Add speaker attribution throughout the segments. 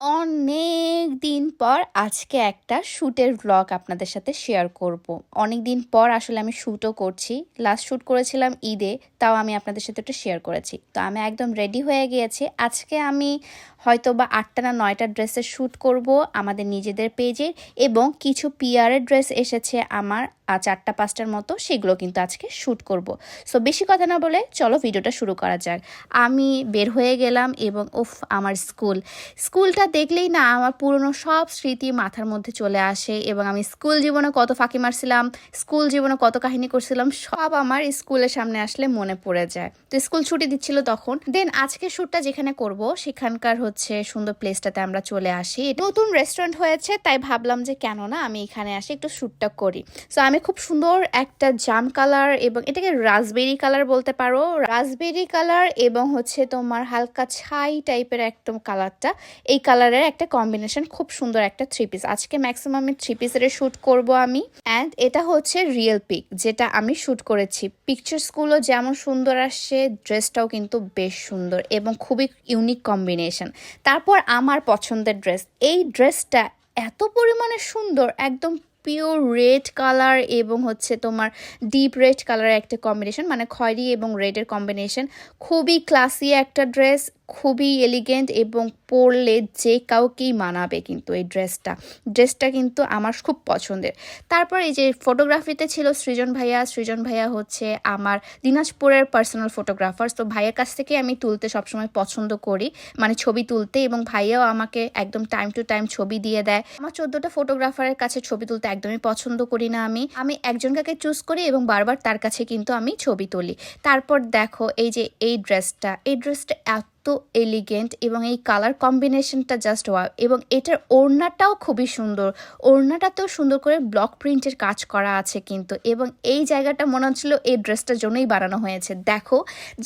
Speaker 1: অনেক দিন পর আজকে একটা শ্যুটের ব্লগ আপনাদের সাথে শেয়ার করব। অনেক দিন পর আসলে আমি শ্যুটও করছি। লাস্ট শ্যুট করেছিলাম ঈদে, তাও আমি আপনাদের সাথে একটু শেয়ার করেছি। তো আমি একদম রেডি হয়ে গিয়েছি। আজকে আমি হয়তো বা আটটা না নয়টা ড্রেসের শ্যুট করব আমাদের নিজেদের পেজে এবং কিছু পিয়ারের ড্রেস এসেছে আমার চারটা, পাঁচটার মতো, সেগুলো কিন্তু আজকে শ্যুট করব। সো বেশি কথা না বলে চলো ভিডিওটা শুরু করা যাক। আমি বের হয়ে গেলাম এবং উফ, আমার স্কুল স্কুলটা দেখলেই না, আমার পুরনো সব স্মৃতি মাথার মধ্যে চলে আসে এবং আমি স্কুল জীবনে কত ফাঁকি মারছিলাম, স্কুল জীবনে কত কাহিনী করছিলাম, সব আমার স্কুলের সামনে আসলে মনে পড়ে যায়। তো স্কুল ছুটি দিচ্ছিল তখন। দেন আজকে শ্যুটটা যেখানে করব, সেখানকার হচ্ছে সুন্দর প্লেসটাতে আমরা চলে আসি। নতুন রেস্টুরেন্ট হয়েছে, তাই ভাবলাম যে কেন না আমি এখানে আসি, একটু শ্যুটটা করি। সো আমি খুব সুন্দর একটা জাম কালার এবং এটাকে রাসবেরি কালার বলতে পারো। রাসবেরি কালার এবং হচ্ছে তোমার হালকা ছাই টাইপের একদম কালারটা এই কালারের একটা কম্বিনেশন খুব সুন্দর একটা থ্রি পিস আজকে ম্যাক্সিমাম আমি থ্রি পিসের শ্যুট করব আমি। অ্যান্ড এটা হচ্ছে রিয়েল পিক যেটা আমি শ্যুট করেছি। পিকচার্সগুলো যেমন সুন্দর আসছে ড্রেসটাও কিন্তু বেশ সুন্দর এবং খুবই ইউনিক কম্বিনেশন তারপর আমার পছন্দের ড্রেস এই ড্রেসটা এত পরিমাণে সুন্দর, একদম পিওর রেড কালার এবং হচ্ছে তোমার ডিপ রেড কালারের একটা কম্বিনেশন মানে খয়েরি এবং রেডের কম্বিনেশন খুবই ক্লাসি একটা ড্রেস খুবই এলিগেন্ট এবং পরলে যে কাউকেই মানাবে কিন্তু এই ড্রেসটা ড্রেসটা কিন্তু আমার খুব পছন্দের। তারপর এই যে ফটোগ্রাফিতে ছিল সৃজন ভাইয়া। সৃজন ভাইয়া হচ্ছে আমার দিনাজপুরের পার্সোনাল ফটোগ্রাফার তো ভাইয়ের কাছ থেকে আমি তুলতে সবসময় পছন্দ করি। মানে ছবি তুলতে এবং ভাইয়াও আমাকে একদম টাইম টু টাইম ছবি দিয়ে দেয়। আমার চোদ্দোটা ফটোগ্রাফারের কাছে ছবি তুলতে একদমই পছন্দ করি না আমি। আমি একজনকে চুজ করি এবং বারবার তার কাছে কিন্তু আমি ছবি তুলি। তারপর দেখো এই যে এই ড্রেসটা এই ড্রেসটা এত এলিগেন্ট এবং এই কালার কম্বিনেশনটা জাস্ট ওয়া এবং এটার ওড়নাটাও খুবই সুন্দর। ওড়নাটাতেও সুন্দর করে ব্লক প্রিন্টের কাজ করা আছে কিন্তু। এবং এই জায়গাটা মনে হচ্ছিল এই ড্রেসটার জন্যই বানানো হয়েছে। দেখো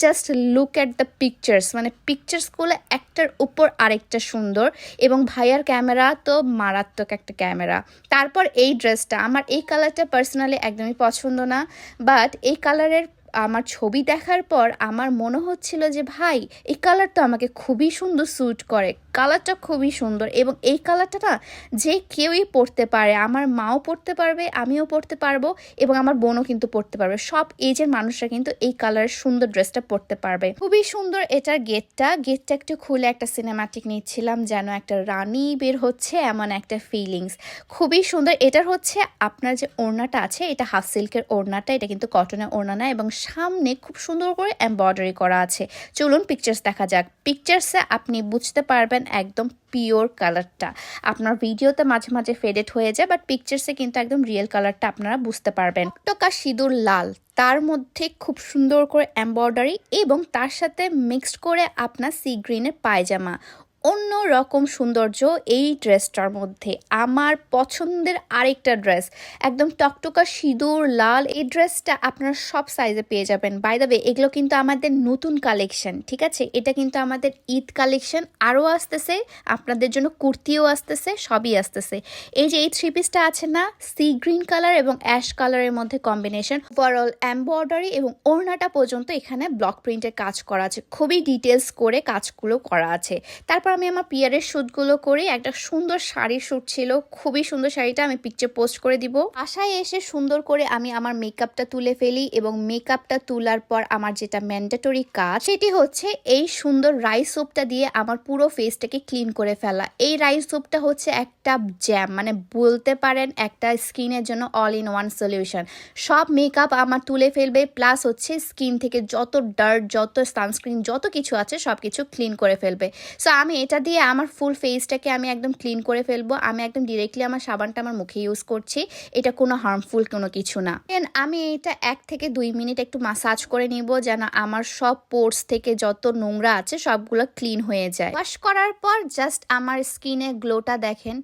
Speaker 1: just look at the pictures মানে পিকচার্সগুলো একটার উপর আরেকটা সুন্দর এবং ভাইয়ার ক্যামেরা তো মারাত্মক একটা ক্যামেরা তারপর এই ড্রেসটা, আমার এই কালারটা পার্সোনালি একদমই পছন্দ না বাট এই কালারের আমার ছবি দেখার পর আমার মনে হচ্ছিল যে, ভাই, এই কালারটা আমাকে খুবই সুন্দর স্যুট করে। কালারটা খুবই সুন্দর এবং এই কালারটা না যে কেউই পড়তে পারে। আমার মাও পড়তে পারবে, আমিও পড়তে পারব এবং আমার বোনও কিন্তু পড়তে পারবে। সব এজের মানুষরা কিন্তু এই কালারের সুন্দর ড্রেসটা পরতে পারবে। খুবই সুন্দর এটার গেটটা গেটটা একটু খুলে একটা সিনেমাটিক নিচ্ছিলাম, যেন একটা রানী বের হচ্ছে এমন একটা ফিলিংস খুবই সুন্দর। এটার হচ্ছে আপনার যে ওড়নাটা আছে, এটা হাফ সিল্কের ওড়নাটা, এটা কিন্তু কটনের ওড়না না এবং সামনে খুব সুন্দর করে এমব্রয়ডারি করা আছে। চলুন পিকচার্স দেখা যাক। পিকচার্সে আপনি বুঝতে পারবেন একদম পিওর কালারটা আপনার ভিডিওতে মাঝে মাঝে ফেডেড হয়ে যায় বাট পিকচার্সে কিন্তু একদম রিয়েল কালারটা আপনারা বুঝতে পারবেন। টকা সিঁদুর লাল, তার মধ্যে খুব সুন্দর করে এমব্রয়ডারি এবং তার সাথে মিক্সড করে আপনার সি গ্রিনের পায়জামা। অন্য রকম সৌন্দর্য এই ড্রেসটার মধ্যে। আমার পছন্দের আরেকটা ড্রেস, একদম টকটকা, সিঁদুর, লাল, এই ড্রেসটা আপনারা সব সাইজে পেয়ে যাবেন। বাই দ্য ওয়ে এগুলো কিন্তু আমাদের নতুন কালেকশন ঠিক আছে? এটা কিন্তু আমাদের ঈদ কালেকশন আরও আসতেছে, আপনাদের জন্য কুর্তিও আসতেছে, সবই আসতেছে। এই যে এই থ্রি পিসটা আছে না সি গ্রিন কালার এবং অ্যাশ কালারের মধ্যে কম্বিনেশন ওভারঅল এম্বয়ডারি এবং ওড়নাটা পর্যন্ত এখানে ব্লক প্রিন্টের কাজ করা আছে। খুবই ডিটেলস করে কাজগুলো করা আছে। তারপর আমি আমার পিয়ারের শ্যুটগুলো করি। একটা সুন্দর শাড়ির শ্যুট ছিল। খুবই সুন্দর শাড়িটা আমি পিকচার পোস্ট করে দিব। আশায় এসে সুন্দর করে আমি আমার মেকআপটা তুলে ফেলি এবং মেকআপটা তোলার পর আমার যেটা ম্যান্ডেটরি কাজ, সেটি হচ্ছে এই সুন্দর রাইস সোপটা দিয়ে আমার পুরো ফেসটাকে ক্লিন করে ফেলা। এই রাইস সোপটা হচ্ছে একটা জ্যাম মানে বলতে পারেন একটা স্কিনের জন্য অল ইন ওয়ান সলিউশন সব মেকআপ আমার তুলে ফেলবে প্লাস হচ্ছে স্কিন থেকে যত ডার্ট যত সানস্ক্রিন যত কিছু আছে সব কিছু ক্লিন করে ফেলবে। সো আমি এটা দিয়ে আমার ফুল ফেসটাকে আমি একদম ক্লিন করে ফেলব। আমি একদম ডিরেক্টলি আমার সাবানটা আমার মুখে ইউজ করছি। এটা কোনো হার্মফুল কোনো কিছু না। দেন আমি এটা এক থেকে দুই মিনিট একটু মাসাজ করে নিব যেন আমার সব পোর্স থেকে যত নোংরা আছে সবগুলো ক্লিন হয়ে যায়। ওয়াশ করার পর জাস্ট আমার স্কিনে গ্লোটা দেখেন।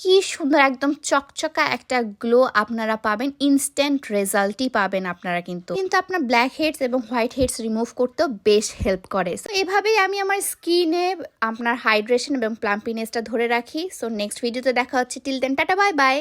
Speaker 1: কি সুন্দর, একদম চকচকা একটা গ্লো আপনারা পাবেন ইনস্ট্যান্ট রেজাল্টই পাবেন আপনারা কিন্তু। কিন্তু আপনার ব্ল্যাক হেডস এবং হোয়াইট হেডস রিমুভ করতেও বেশ হেল্প করে। সো এভাবেই আমি আমার স্কিনে আপনার হাইড্রেশন এবং প্লাম্পিনেসটা ধরে রাখি। সো নেক্সট ভিডিওতে দেখা হচ্ছে। Till then tata bye bye